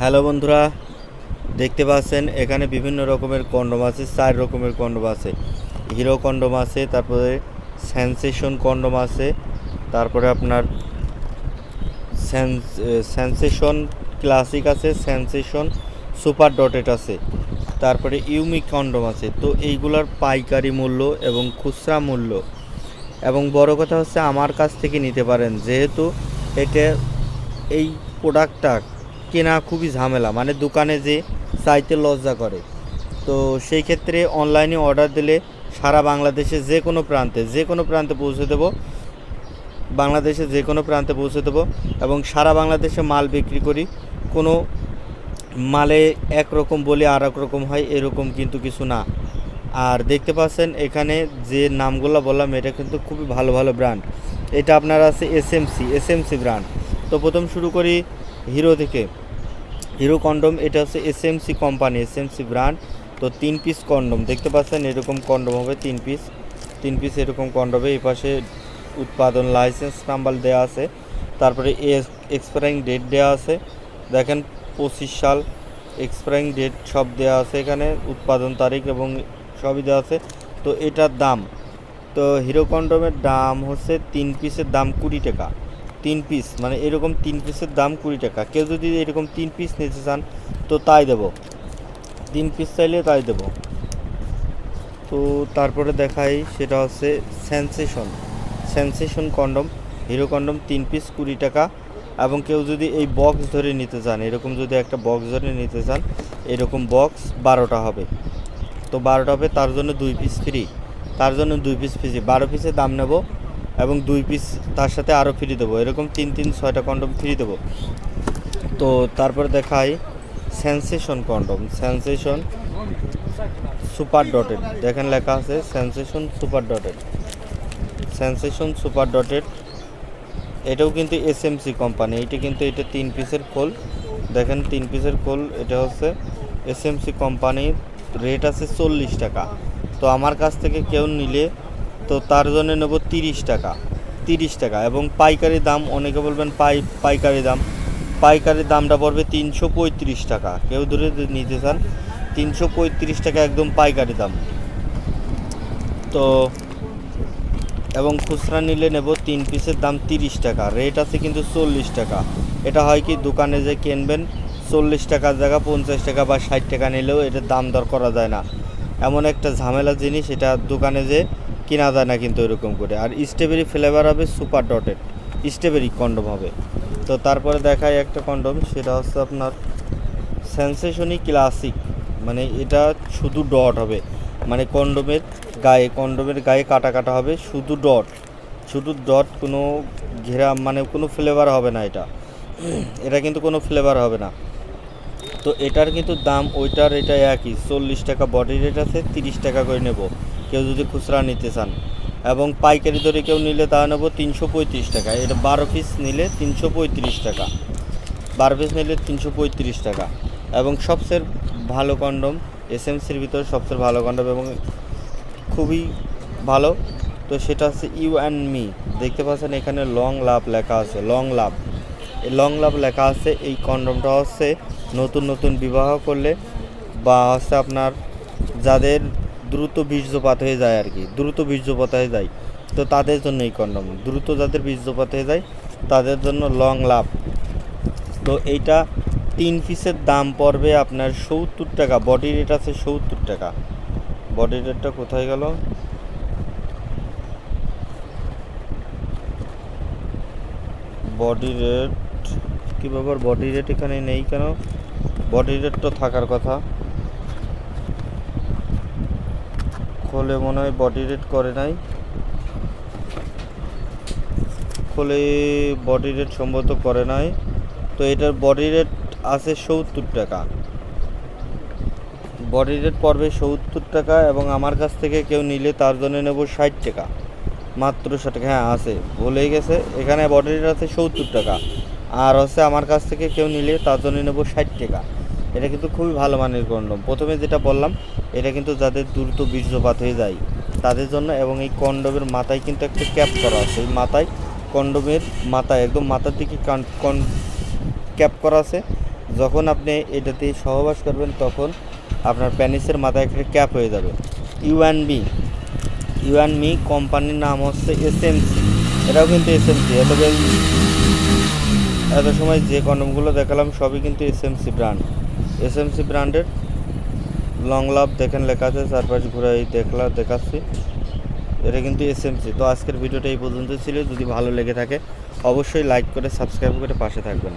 Hello বন্ধুরা, দেখতে পাচ্ছেন, এখানে বিভিন্ন রকমের কন্ডম আছে, চার রকমের কন্ডম আছে। হিরো কন্ডম আছে, তারপরে সেন্সেশন কন্ডম আছে, তারপরে আপনার সেন্সেশন ক্লাসিক আছে, সেন্সেশন সুপার ডটেড আছে, তারপরে ইউমিক কন্ডম আছে। তো এইগুলার পাইকারি মূল্য এবং খুচরা মূল্য। এবং বড় কথা হচ্ছে, আমার কাছ থেকে নিতে পারেন, যেহেতু এটা এই প্রোডাক্টটা কেনা খুবই ঝামেলা। মানে দোকানে যে চাইতে লজ্জা করে। তো সেই ক্ষেত্রে অনলাইনে অর্ডার দিলে সারা বাংলাদেশে যে কোনো প্রান্তে, যে কোনো প্রান্তে পৌঁছে দেবো। বাংলাদেশে যে কোনো প্রান্তে পৌঁছে দেবো এবং সারা বাংলাদেশে মাল বিক্রি করি। কোনো মালে একরকম বলে আর এক রকম হয়, এরকম কিন্তু কিছু না। আর দেখতে পাচ্ছেন এখানে যে নামগুলো বললাম, এটা কিন্তু খুবই ভালো ভালো ব্র্যান্ড এটা আপনার আছে এসএমসি এসএমসি ব্র্যান্ড তো প্রথম শুরু করি হিরো থেকে। হিরো কন্ডম, এটা হচ্ছে এসএমসি কোম্পানি এসএমসি ব্র্যান্ড তো তিন পিস কন্ডম, দেখতে পাচ্ছেন এরকম কন্ডম হবে তিন পিস তিন পিস এরকম কন্ডম হবে এই পাশে উৎপাদন লাইসেন্স নাম্বার দেওয়া আছে। তারপরে এক্সপায়ারিং ডেট দেওয়া আছে। দেখেন পঁচিশ সাল এক্সপায়ারিং ডেট সব দেওয়া আছে এখানে, উৎপাদন তারিখ এবং সবই দেওয়া আছে। তো এটার দাম, তো হিরো কন্ডমের দাম হচ্ছে তিন পিসের দাম কুড়ি টাকা। তিন পিস মানে এরকম তিন পিসের দাম কুড়ি টাকা। কেউ যদি এরকম তিন পিস নিতে চান, তো তাই দেব। তিন পিস চাইলে তাই দেব। তো তারপরে দেখাই, সেটা হচ্ছে sensation sensation condom hero condom তিন পিস কুড়ি টাকা। এবং কেউ যদি এই বক্স ধরে নিতে চান, এরকম যদি একটা বক্স ধরে নিতে চান, এরকম বক্স বারোটা হবে। তো বারোটা হবে, তার জন্য দুই পিস ফ্রি তার জন্য দুই পিস ফ্রি বারো পিসের দাম নেব এবং দুই পিস তার সাথে আরও ফ্রি দেবো। এরকম তিন তিন, ছয়টা কন্ডম ফ্রি দেবো। তো তারপরে দেখাই sensation condom sensation super dotted দেখেন লেখা আছে sensation super dotted sensation super dotted এটাও কিন্তু এস এসএমসি কোম্পানি এটা কিন্তু এটা তিন পিসের খোল। দেখেন তিন পিসের খোল। এটা হচ্ছে এস এসএমসি কোম্পানির রেট আছে চল্লিশ টাকা। তো আমার কাছ থেকে কেউ নিলে তো তার জন্য নেব তিরিশ টাকা তিরিশ টাকা এবং পাইকারি দাম, অনেকে বলবেন পাই, পাইকারি দাম। পাইকারি দামটা পড়বে তিনশো পঁয়ত্রিশ টাকা। কেউ ধরে নিতে চান, তিনশো পঁয়ত্রিশ টাকা একদম পাইকারি দাম। তো এবং খুচরা নিলে নেব তিন পিসের দাম তিরিশ টাকা। রেট আছে কিন্তু চল্লিশ টাকা। এটা হয় কি, দোকানে যে কিনবেন, চল্লিশ টাকার জায়গা, পঞ্চাশ টাকা বা ষাট টাকা নিলেও এটার দাম দর করা যায় না। এমন একটা ঝামেলা জিনিস, এটা দোকানে যে কেনা যায় না কিন্তু এরকম করে। আর স্ট্রবেরি ফ্লেভার হবে সুপার ডটেড স্ট্রবেরি কন্ডম হবে। তো তারপরে দেখায় একটা কন্ডম সেটা হচ্ছে আপনার সেন্সেশনই ক্লাসিক মানে এটা শুধু ডট হবে। মানে কন্ডোমের গায়ে কন্ডোমের গায়ে কাটা কাটা হবে শুধু ডট শুধু ডট কোনো ঘেরা মানে কোনো ফ্লেভার হবে না এটা। এটা কিন্তু কোনো ফ্লেভার হবে না। তো এটার কিন্তু দাম, ওইটার এটা একই। চল্লিশ টাকা বডি রেট আছে, তিরিশ টাকা করে নেব। কেউ যদি খুচরা নিতে চান, এবং পাইকারি দরে কেউ নিলে তা নেব তিনশো পঁয়ত্রিশ টাকা। এটা বারো পিস নিলে তিনশো পঁয়ত্রিশ টাকা। বারো পিস নিলে তিনশো পঁয়ত্রিশ টাকা। এবং সবচেয়ে ভালো কন্ডম এস এম সির ভিতরে সবচেয়ে ভালো কন্ডম এবং খুবই ভালো, তো সেটা হচ্ছে ইউ অ্যান্ড মি। দেখতে পাচ্ছেন এখানে লং লাভ লেখা আছে, লং লাভ। এই লং লাভ লেখা আছে, এই কন্ডমটা হচ্ছে নতুন নতুন বিবাহ করলে বা হচ্ছে আপনার যাদের দ্রুত বীর্যপাত হয়ে যায় আর কি, দ্রুত বীর্যপাত হয়ে যায়। তো তাদের জন্য এই কন্ডম, দ্রুত যাদের বীর্যপাত হয়ে যায়, তাদের জন্য লং লাভ তো এইটা তিন পিসের দাম পড়বে আপনার সত্তর টাকা বডি রেট আছে সত্তর টাকা। বডি রেটটা কোথায় গেল? বডি রেট কী ব্যাপার? বডি রেট এখানে নেই কেন? বডি রেট তো থাকার কথা। খোলে মনে হয় বডি রেট করে নাই। খোলে বডি রেট সম্ভবত করে নাই। তো এটার বডি রেট আছে সত্তর টাকা। বডি রেট পড়বে সত্তর টাকা এবং আমার কাছ থেকে কেউ নিলে তার জন্য নেব ষাট টাকা। মাত্র ষাট টাকা হ্যাঁ আছে বলেই গেছে। এখানে বডি রেট আছে সত্তর টাকা। আর হচ্ছে আমার কাছ থেকে কেউ নিলে তার জন্য নেব ষাট টাকা। এটা কিন্তু খুবই ভালো মানের কন্ডম। প্রথমে যেটা বললাম, এটা কিন্তু যাদের দ্রুত বীর্যপাত হয়ে যায়, তাদের জন্য এবং এই কন্ডমের মাথায় কিন্তু একটা ক্যাপ করা আছে। এই মাথায় কন্ডমের মাথায় একদম মাথার দিকে কান- ক্যাপ করা আছে। যখন আপনি এটাতে সহবাস করবেন, তখন আপনার প্যানিসের মাথায় একটা ক্যাপ হয়ে যাবে। ইউএনবি ইউএনমি কোম্পানির নাম হচ্ছে এস এসএমসি। এটাও কিন্তু এসএমসি। এত বেশ- এত সময় যে কন্ডমগুলো দেখালাম, সবই কিন্তু এস এসএমসি ব্র্যান্ড। এসএমসি ব্র্যান্ডের লং লাভ দেখেন লেখা আছে, চারপাশ ঘুরাই দেখলা, দেখাচ্ছি। এটা কিন্তু এসএমসি তো আজকের ভিডিওটা এই পর্যন্ত ছিল। যদি ভালো লেগে থাকে, অবশ্যই লাইক করে সাবস্ক্রাইব করে পাশে থাকবেন।